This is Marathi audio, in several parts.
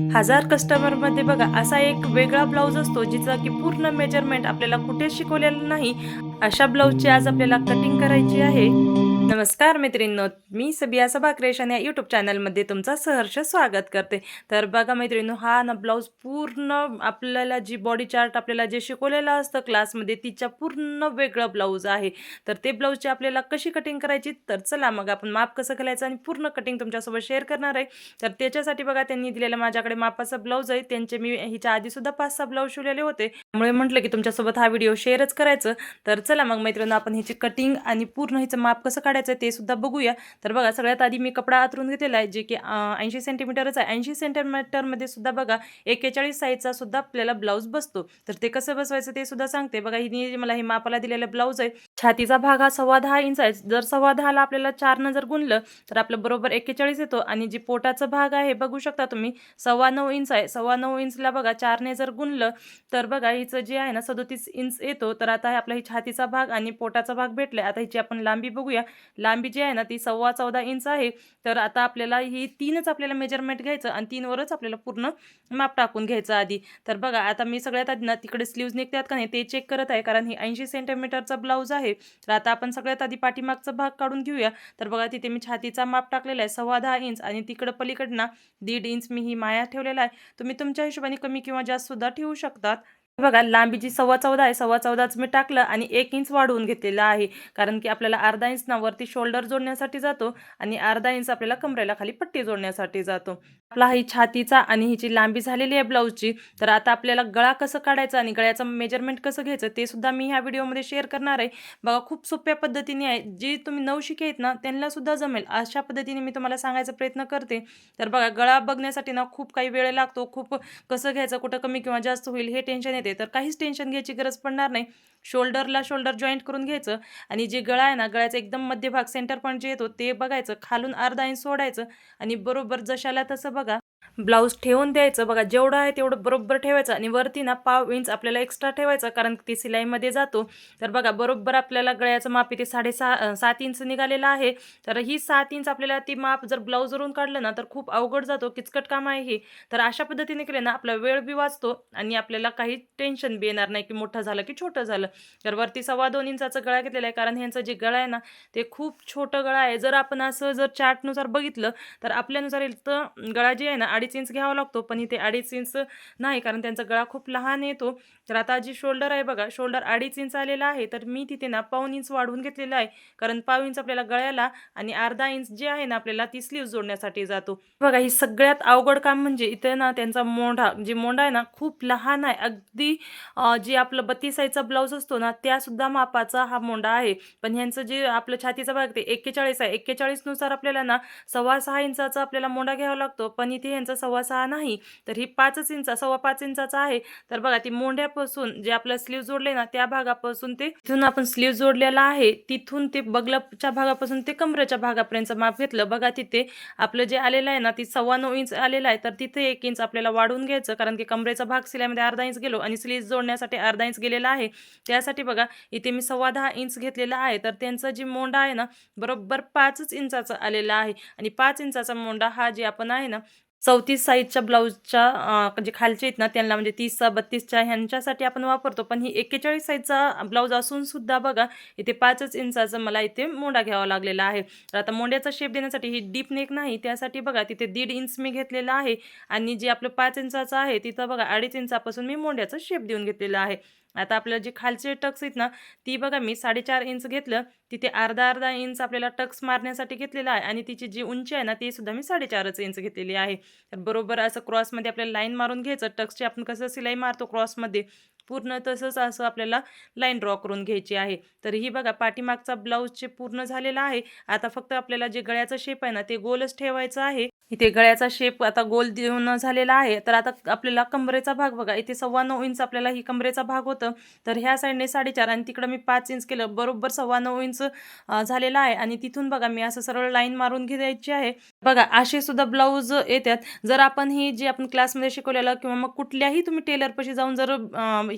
हजार कस्टमरमध्ये बघा असा एक वेगळा ब्लाऊज असतो जिचा की पूर्ण मेजरमेंट आपल्याला कुठे शिकवलेलं नाही अशा ब्लाऊजची आज आपल्याला कटिंग करायची आहे. नमस्कार मैत्रिणींनो मी सबिया सभा क्रिएशन या यूट्यूब चॅनलमध्ये तुमचं सहर्ष स्वागत करते. तर बघा मैत्रिणींनो हा ना ब्लाऊज पूर्ण आपल्याला जी बॉडी चार्ट आपल्याला जे शिकवलेलं असतं क्लासमध्ये तिच्या पूर्ण वेगळं ब्लाऊज आहे. तर ते ब्लाऊजची आपल्याला कशी कटिंग करायची? तर चला मग आपण माप कसं घालायचं आणि पूर्ण कटिंग तुमच्यासोबत शेअर करणार आहे. तर त्याच्यासाठी बघा त्यांनी दिलेलं माझ्याकडे मापाचा ब्लाऊज आहे. त्यांचे मी हिच्या आधीसुद्धा पाच सहा ब्लाऊज शिवलेले होते. त्यामुळे म्हटलं की तुमच्यासोबत हा व्हिडिओ शेअरच करायचं. तर चला मग मैत्रिणींनो आपण ह्याची कटिंग आणि पूर्ण हिचं माप कसं काढायचं ते सुद्धा बघूया. तर बघा सगळ्यात आधी मी कपडा आतरून घेतलेला आहे जे की ऐंशी सेंटीमीटरच आहे. ऐंशी सेंटीमीटरमध्ये सुद्धा बघा एकेचाळीस साईजचा सुद्धा आपल्याला ब्लाऊज बसतो. तर ते कसं बसवायचं ते सुद्धा सांगते. बघा हिने मला हे मापाला दिलेलं ब्लाऊज आहे छातीचा भाग हा सव्वा दहा इंच आहे. जर सव्वा दहाला आपल्याला चारनं जर गुणलं तर आपलं बरोबर एकेचाळीस येतो. आणि जी पोटाचा भाग आहे बघू शकता तुम्ही सव्वा नऊ इंच आहे. सव्वा नऊ इंचला बघा चारने जर गुणलं तर बघा हिचं जे आहे ना सदोतीस इंच येतो. तर आता हे आपला ही छातीचा भाग आणि पोटाचा भाग भेटला आता हिची आपण लांबी बघूया. लांबी जी आहे ना ती सव्वा चौदा इंच आहे. तर आता आपल्याला ही तीनच आपल्याला मेजरमेंट घ्यायचं आणि तीनवरच आपल्याला पूर्ण माप टाकून घ्यायचं आधी. तर बघा आता मी सगळ्यात आधी ना तिकडे स्लीव्ज निघतात का नाही ते चेक करत आहे कारण ही ऐंशी सेंटीमीटरचा ब्लाऊज आहे. तर आता आपण सगळ्यात आधी पाठीमागचा भाग काढून घेऊया. तर बघा तिथे मी छातीचा माप टाकलेला आहे सव्वा दहा इंच आणि तिकडं पलीकडनं दीड इंच मी ही माया ठेवलेला आहे. तुम्ही तुमच्या हिशोबाने कमी किंवा जास्त सुद्धा ठेवू शकतात. बघा लांबीची सव्वा चौदा आहे. सव्वा चौदाच मी टाकलं आणि एक इंच वाढवून घेतलेला आहे. कारण की आपल्याला अर्धा इंच ना वरती शोल्डर जोडण्यासाठी जातो आणि अर्धा इंच आपल्याला कमरेला खाली पट्टी जोडण्यासाठी जातो. आपला ही छातीचा आणि हिची लांबी झालेली आहे ब्लाऊजची तर आता आपल्याला गळा कसं काढायचा आणि गळ्याचं मेजरमेंट कसं घ्यायचं ते सुद्धा मी ह्या व्हिडिओमध्ये शेअर करणार आहे. बघा खूप सोप्या पद्धतीने आहे. जी तुम्ही नवशिके आहेत ना त्यांना सुद्धा जमेल. अशा पद्धतीने मी तुम्हाला सांगायचा प्रयत्न करते. तर बघा गळा बघण्यासाठी ना खूप काही वेळ लागतो. खूप कसं घ्यायचं कुठं कमी किंवा जास्त होईल हे टेन्शन येते. तर काहीच टेन्शन घ्यायची गरज पडणार नाही. शोल्डरला शोल्डर जॉईंट करून घ्यायचं आणि जे गळा आहे ना गळ्याचा एकदम मध्यभाग सेंटर पॉईंट जे येतो ते बघायचं. खालून अर्धा इंच सोडायचं आणि बरोबर जशाला तसं बघा ब्लाऊज ठेवून द्यायचं. बघा जेवढं आहे तेवढं बरोबर ठेवायचं आणि वरती ना पाव इंच आपल्याला एक्स्ट्रा ठेवायचा कारण ती सिलाईमध्ये जातो. तर बघा बरोबर आपल्याला गळ्याचं माप इथे साडेसहा सात इंच निघालेलं आहे. तर ही सात इंच आपल्याला ती माप जर ब्लाऊजवरून काढलं ना तर खूप अवघड जातो किचकट काम आहे हे. तर अशा पद्धतीने केलं ना आपला वेळ बी वाचतो आणि आपल्याला काही टेन्शन बी येणार नाही की मोठं झालं की छोटं झालं. तर वरती सव्वा दोन इंचाचं गळा घेतलेला आहे कारण ह्यांचं जे गळा आहे ना ते खूप छोटं गळा आहे. जर आपण असं जर चार्टनुसार बघितलं तर आपल्यानुसार इथं गळा जे आहे ना अडीच इंच घ्यावा लागतो पण इथे अडीच इंच नाही कारण त्यांचा गळा खूप लहान येतो तर आता जी शोल्डर आहे बघा शोल्डर अडीच इंच आलेला आहे तर मी तिथे ना पाऊन इंच वाढवून घेतलेला आहे कारण पाव इंच आपल्याला गळ्याला आणि अर्धा इंच जे आहे ना आपल्याला ती स्लीव जोडण्यासाठी जातो. बघा ही सगळ्यात अवघड काम म्हणजे इथे ना त्यांचा मोंढा जे मोंढा आहे ना खूप लहान आहे. अगदी जे आपलं बत्तीस आईचा ब्लाऊज असतो ना त्यासुद्धा मापाचा हा मोंढा आहे. पण ह्यांचं जे आपलं छातीचा भाग ते एक्केचाळीस आहे. एक्केचाळीसनुसार आपल्याला ना सव्वा सहा इंचाचा आपल्याला मोंढा घ्यावा लागतो पण इथे ह्यांचा सव्वा सहा नाही तर ही पाचच इंच सव्वा पाच इंचाचा आहे. तर बघा ती मोंढ्यापासून जे आपलं स्लीव जोडले ना त्या भागापासून ते तिथून आपण स्लीव जोडलेला आहे. तिथून ते बगलच्या भागापासून ते कमरेच्या भागापर्यंत माप घेतलं. बघा तिथे आपलं जे आलेलं आहे ना ती सव्वा नऊ इंच आलेलं आहे. तर तिथे एक इंच आपल्याला वाढून घ्यायचं कारण की कमरेचा भाग सिलाईमध्ये अर्धा इंच गेलो आणि स्लीव जोडण्यासाठी अर्धा इंच गेलेला आहे. त्यासाठी बघा इथे मी सव्वा दहा इंच घेतलेला आहे. तर त्यांचं जी मोंडा आहे ना बरोबर पाचच इंचाचा आलेला आहे. आणि पाच इंचाचा मोंडा हा जे आपण आहे ना चौतीस साईजच्या ब्लाऊजच्या म्हणजे जे खालचे आहेत ना त्यांना म्हणजे तीसचा बत्तीसच्या ह्यांच्यासाठी आपण वापरतो. पण ही एक्केचाळीस साईजचा ब्लाऊज असून सुद्धा बघा इथे पाचच इंचाचं मला इथे मोंडा घ्यावा लागलेला आहे. तर आता मोंड्याचा शेप देण्यासाठी ही डीप नेक नाही त्यासाठी बघा तिथे दीड इंच मी घेतलेला आहे. आणि जे आपलं पाच इंचाचं आहे तिथं बघा अडीच इंचापासून मी मोंड्याचा शेप देऊन घेतलेला आहे. आता आपलं जे खालचे टक्स आहेत ना ती बघा मी साडेचार इंच घेतलं तिथे अर्धा अर्धा इंच आपल्याला टक्स मारण्यासाठी घेतलेला आहे आणि तिची जी उंची आहे ना ती सुद्धा मी साडेचारच इंच घेतलेली आहे. तर बरोबर असं क्रॉसमध्ये आपल्याला लाईन मारून घ्यायचं. टक्सची आपण कसं सिलाई मारतो क्रॉसमध्ये पूर्ण तसंच असं आपल्याला लाईन ड्रॉ करून घ्यायची आहे. तर ही बघा पाठीमागचा ब्लाऊजचे पूर्ण झालेला आहे आता फक्त आपल्याला जे गळ्याचा शेप आहे ना ते गोलच ठेवायचं आहे. इथे गळ्याचा शेप आता गोल देऊन झालेला आहे. तर आता आपल्याला कमरेचा भाग बघा इथे सव्वा नऊ इंच आपल्याला ही कमरेचा भाग होतं. तर ह्या साईडने साडेचार आणि तिकडं मी पाच इंच केलं बरोबर सव्वा नऊ इंच झालेला आहे. आणि तिथून बघा मी असं सरळ लाईन मारून घ्यायची आहे. बघा असे सुद्धा ब्लाऊज येतात. जर आपण हे जे आपण क्लासमध्ये शिकवलेलं किंवा मग कुठल्याही तुम्ही टेलरपाशी जाऊन जर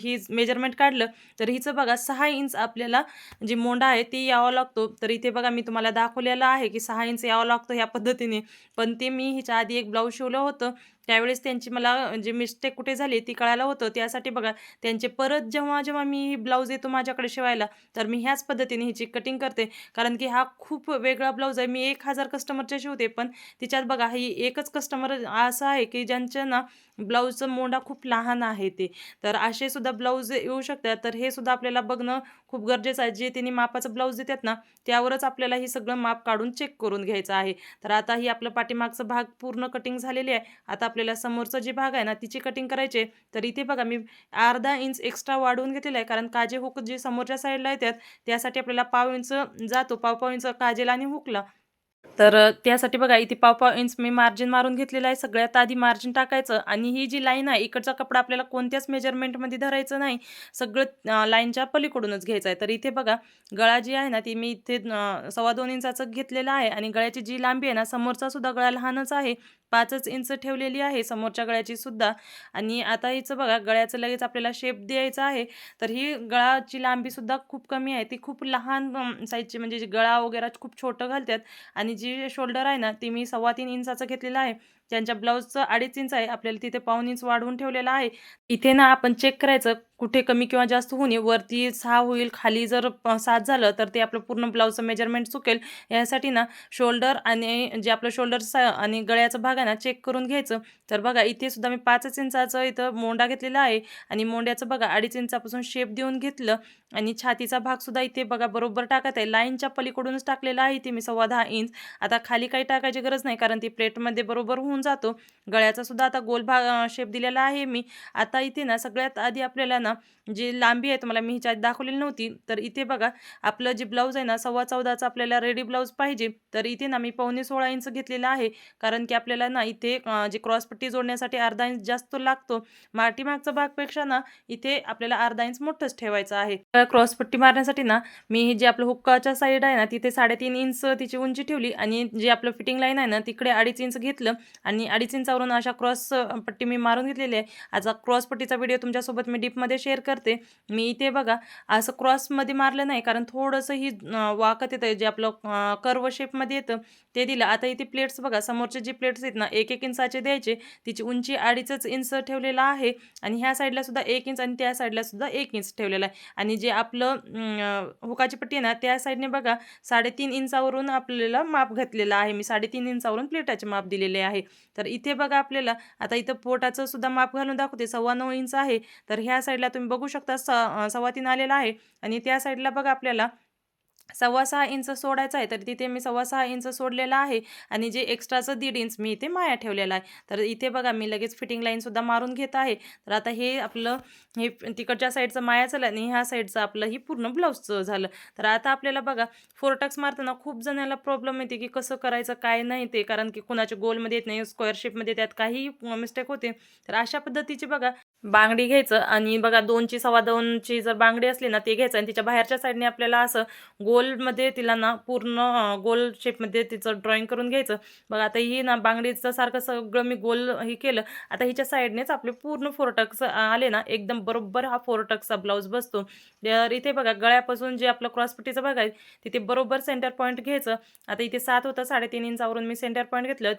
ही मेजरमेंट काढलं तर हिचं बघा सहा इंच आपल्याला जी मोंडा आहे ती यावं लागतो. तर इथे बघा मी तुम्हाला दाखवलेलं आहे की सहा इंच यावं लागतो ह्या पद्धतीने. पण ते मी हिच्या आधी एक ब्लाऊज शिवलं होतं. त्यावेळेस त्यांची मला जे मिस्टेक कुठे झाली ती कळायला होतं. त्यासाठी बघा त्यांचे परत जेव्हा जेव्हा मी ब्लाऊज येतो माझ्याकडे शिवायला तर मी ह्याच पद्धतीने हिची कटिंग करते. कारण की हा खूप वेगळा ब्लाऊज आहे. मी एक हजार कस्टमरच्या शिवते पण तिच्यात बघा ही एकच कस्टमर असं आहे की ज्यांच्या ना ब्लाऊजचं मोंडा खूप लहान आहे ते. तर असे सुद्धा ब्लाऊज येऊ शकतात. तर हे सुद्धा आपल्याला बघणं खूप गरजेचं आहे. जे त्यांनी मापाचं ब्लाऊज देतात ना त्यावरच आपल्याला ही सगळं माप काढून चेक करून घ्यायचं आहे. तर आता ही आपलं पाठीमागचं भाग पूर्ण कटिंग झालेली आहे. आता आपल्याला समोरचा जे भाग आहे ना तिची कटिंग करायचे तर इथे बघा मी अर्धा इंच एक्स्ट्रा वाढवून घेतलेला आहे. कारण काजे हुक जे समोरच्या साईडला येतात त्यासाठी आपल्याला पाव इंच जातो. पाव पाव इंच काजेला आणि हुकला. तर त्यासाठी बघा इथे पाव पाव इंच मी मार्जिन मारून घेतलेलं आहे. सगळ्यात आधी मार्जिन टाकायचं. आणि ही जी लाईन आहे इकडचा कपडा आपल्याला कोणत्याच मेजरमेंटमध्ये धरायचं नाही. सगळं लाईनच्या पलीकडूनच घ्यायचं आहे. तर इथे बघा गळा जी आहे ना ती मी इथे सव्वा दोन इंचाचं घेतलेलं आहे. आणि गळ्याची जी लांबी आहे ना समोरचा सुद्धा गळा लहानच आहे. पाचच इंच ठेवलेली आहे समोरच्या गळ्याची सुद्धा. आणि आता हिचं बघा गळ्याचं लगेच आपल्याला शेप द्यायचा आहे. तर ही गळाची लांबी सुद्धा खूप कमी आहे. ती खूप लहान साईजची म्हणजे जी गळा वगैरे खूप छोटं घालतात. आणि जी शोल्डर आहे ना ती मी सव्वा तीन इंचाचं घेतलेलं आहे. ज्यांच्या ब्लाऊजचं अडीच इंच आहे आपल्याला तिथे पाऊन इंच वाढवून ठेवलेलं आहे. इथे ना आपण चेक करायचं कुठे कमी किंवा जास्त होऊ नये वरती सहा होईल खाली जर सात झालं तर ते आपलं पूर्ण ब्लाऊजचं मेजरमेंट चुकेल. यासाठी ना शोल्डर आणि जे आपलं शोल्डर आणि गळ्याचा भाग आहे ना चेक करून घ्यायचं. तर बघा इथे सुद्धा मी पाचच इंचाचं इथं मोंडा घेतलेला आहे आणि मोंड्याचं बघा अडीच इंचापासून शेप देऊन घेतलं. आणि छातीचा भाग सुद्धा इथे बघा बरोबर टाकत आहे. लाईनच्या पलीकडूनच टाकलेला आहे इथे मी सव्वा दहा इंच. आता खाली काही टाकायची गरज नाही कारण ती प्लेटमध्ये बरोबर होऊन जातो. गळ्याचा सुद्धा आता गोल भाग शेप दिलेला आहे मी. आता इथे ना सगळ्यात आधी आपल्याला ना ना जी लांबी आहे तुम्हाला मी ह्याच्या दाखवलेली नव्हती. तर इथे बघा आपलं जे ब्लाऊज आहे ना सव्वा चौदाचं आपल्याला रेडी ब्लाऊज पाहिजे. तर इथे ना मी पावणे सोळा इंच घेतलेला आहे. कारण की आपल्याला ना इथे जे क्रॉसपट्टी जोडण्यासाठी अर्धा इंच जास्त लागतो. माटीमागचा भागपेक्षा ना इथे आपल्याला अर्धा इंच मोठंच ठेवायचं आहे. तर क्रॉसपट्टी मारण्यासाठी ना मी हे जे आपलं हुक्काच्या साईड आहे ना तिथे साडेतीन इंच तिची उंची ठेवली. आणि जे आपलं फिटिंग लाईन आहे ना तिकडे अडीच इंच घेतलं. आणि अडीच इंचावरून अशा क्रॉस पट्टी मी मारून घेतलेली आहे. आता क्रॉस पट्टीचा व्हिडिओ तुमच्यासोबत मी डीपमध्ये शेअर करते. मी इथे बघा असं क्रॉसमध्ये मारलं नाही कारण थोडंसं ही वाकत येतं जे आपलं कर्व शेपमध्ये येतं ते दिलं. आता इथे प्लेट्स बघा समोरचे जे प्लेट्स आहेत ना एक एक इंचाचे द्यायचे. तिची उंची अडीचच इंच ठेवलेला आहे आणि ह्या साईडला सुद्धा एक इंच आणि त्या साईडला सुद्धा एक इंच ठेवलेला आहे. आणि जे आपलं हुकाची पट्टी आहे ना त्या साईडने बघा साडेतीन इंचावरून आपल्याला माप घातलेलं आहे. मी साडेतीन इंचावरून प्लेटाचे माप दिलेले आहे. तर इथे बघा आपल्याला आता इथं पोटाचं सुद्धा माप घालून दाखवते सव्वा नऊ इंच आहे. तर ह्या साईडला तुम्ही बघू शकता स सव्वा तीन आलेला आहे. आणि त्या साईडला बघा आपल्याला सव्वा सहा इंच सोडायचं आहे. तर तिथे मी सव्वा सहा इंच सोडलेला आहे. आणि जे एक्स्ट्राचं दीड इंच मी इथे माया ठेवलेला आहे. तर इथे बघा मी लगेच फिटिंग लाईनसुद्धा मारून घेत आहे. तर आता हे आपलं हे तिकडच्या साईडचं माया झालं आणि ह्या साईडचं आपलं ही पूर्ण ब्लाऊजचं झालं. तर आता आपल्याला बघा फोरटक्स मारताना खूप जणांना प्रॉब्लेम येते की कसं करायचं काय नाही ते. कारण की कुणाच्या गोलमध्ये येत नाही स्क्वेअर शेपमध्ये त्यात काही मिस्टेक होते. तर अशा पद्धतीचे बघा बांगडी घ्यायचं आणि बघा दोनची सव्वा दोनची जर बांगडी असली ना ते घ्यायचं आणि तिच्या बाहेरच्या साईडने आपल्याला असं गोलमध्ये तिला ना पूर्ण गोल शेपमध्ये तिचं ड्रॉइंग करून घ्यायचं. बघा आता ही ना बांगडीचं सारखं सगळं मी गोल हे केलं. आता हिच्या साईडनेच आपले पूर्ण फोरटक्स आले ना एकदम बरोबर हा फोरटक्सचा ब्लाऊज बसतो. तर इथे बघा गळ्यापासून जे आपलं क्रॉसपट्टीचं बघा आहे तिथे बरोबर सेंटर पॉईंट घ्यायचं. आता इथे सात होतं साडेतीन इंचावरून मी सेंटर पॉईंट घेतलं.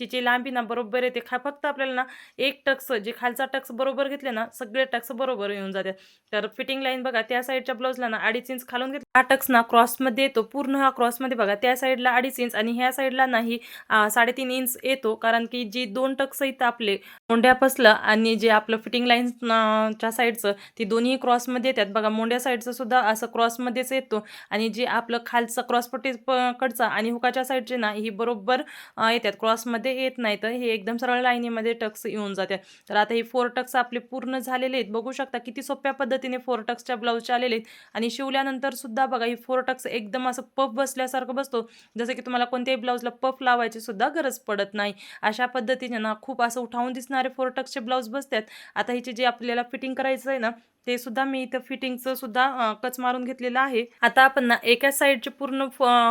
तिची लांबी ना बरोबर येते. खा फक्त आपल्याला ना एक टक्स जे खालचा टक्स बरोबर घेतले ना सगळे टक्स बरोबर येऊन जातात. तर फिटिंग लाईन बघा त्या साईडच्या ब्लाऊजला ना अडीच इंच खालून घेतला. हा टक्स ना क्रॉसमध्ये येतो पूर्ण हा क्रॉसमध्ये बघा त्या साईडला अडीच इंच आणि ह्या साईडला नाही साडेतीन इंच येतो. कारण की जी दोन टक्स इथं आपले मोंड्यापासलं आणि जे आपलं फिटिंग लाईन च्या साईडचं ती दोन्ही क्रॉसमध्ये येतात. बघा मोंड्या साईडचं सुद्धा असं क्रॉसमध्येच येतो आणि जे आपलं खालचं क्रॉसपट्टी प- कडचा आणि हुकाच्या साईडचे ना ही बरोबर येतात. क्रॉसमध्ये येत नाही. तर हे एकदम सरळ लाईनीमध्ये टक्स येऊन जातात. तर आता हे फोर टक्स आपले आपले पूर्ण झालेले आहेत. बघू शकता किती सोप्या पद्धतीने फोर टक्सच्या ब्लाऊजचे आलेले आहेत. आणि शिवल्यानंतर सुद्धा बघा ही फोर टक्स एकदम असं पफ बसल्यासारखं बसतो. जसं की तुम्हाला कोणत्याही ब्लाऊजला पफ लावायची सुद्धा गरज पडत नाही. अशा पद्धतीने ना खूप असं उठावून दिसणारे फोर टक्सचे ब्लाऊज बसतात. आता हिचे जे आपल्याला फिटिंग करायचं आहे ना ते सुद्धा मी इथं फिटिंगचं सुद्धा कच मारून घेतलेलं आहे. आता आपण ना एका साईडची पूर्ण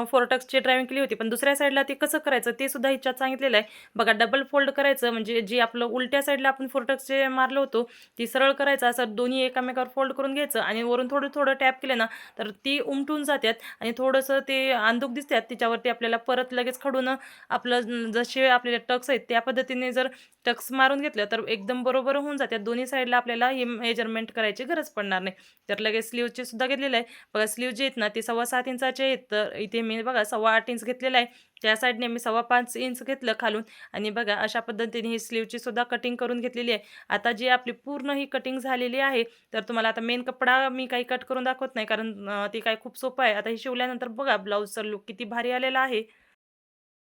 फोरटक्सची ड्रायविंग केली होती पण दुसऱ्या साईडला ते कसं करायचं ते सुद्धा हिच्यात सांगितलेलं आहे. बघा डबल फोल्ड करायचं म्हणजे जे आपलं उलट्या साईडला आपण फोरटक्सचे मारलं होतो ती सरळ करायचं असं दोन्ही एकामेकावर फोल्ड करून घ्यायचं आणि वरून थोडं थोडं टॅप केलं ना तर ती उमटून जातात आणि थोडंसं ते अंदूक दिसतात त्याच्यावरती आपल्याला परत लगेच खडून आपलं जसे आपले टक्स आहेत त्या पद्धतीने जर टक्स मारून घेतलं तर एकदम बरोबर होऊन जातात दोन्ही साईडला आपल्याला हे मेजरमेंट करायचे. गरज पडणार नाही. तर लगेच स्लीवचे सुद्धा घेतलेले आहे. बघा स्लीव जे आहेत ना ते सव्वा सात इंचाचे आहेत. तर इथे मी बघा सव्वा आठ इंच घेतलेला आहे. त्या साईडने मी सव्वा पाच इंच घेतलं खालून. आणि बघा अशा पद्धतीने ही स्लीवची सुद्धा कटिंग करून घेतलेली आहे. आता जी आपली पूर्ण ही कटिंग झालेली आहे तर तुम्हाला आता मेन कपडा मी काही कट करून दाखवत नाही. कारण ते काय खूप सोपं आहे. आता हे शिवल्यानंतर बघा ब्लाऊजचा लुक किती भारी आलेला आहे.